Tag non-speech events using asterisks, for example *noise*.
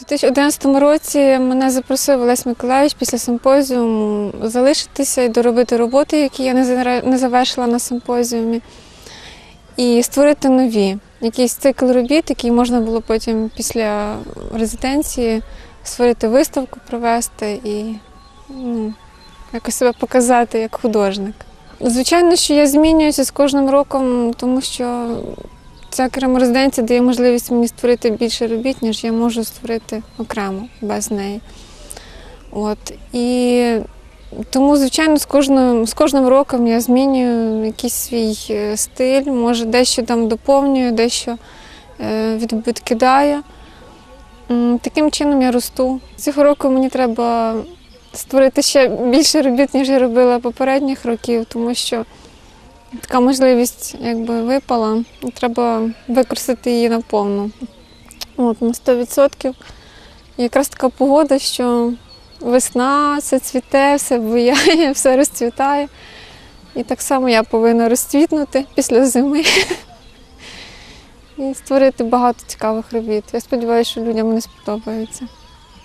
2011 році мене запросив Олесь Миколаївич після симпозіуму залишитися і доробити роботи, які я не завершила на симпозіумі, і створити нові. Якийсь цикл робіт, який можна було потім після резиденції створити виставку, провести і ну, якось себе показати як художник. Звичайно, що я змінююся з кожним роком, тому що ця кераморезиденція дає можливість мені створити більше робіт, ніж я можу створити окремо без неї. От. І тому, звичайно, з кожним, з кожним роком я змінюю якийсь свій е, стиль, може, дещо там доповнюю, дещо е, відкидаю. Таким чином я росту. Цього року мені треба створити ще більше робіт, ніж я робила попередніх років, тому що така можливість якби випала, треба використати її наповну. От, на 100%. І якраз така погода, що весна, все цвіте, все буяє, *laughs* все розцвітає. І так само я повинна розцвітнути після зими *laughs* і створити багато цікавих робіт. Я сподіваюся, що людям вони сподобаються.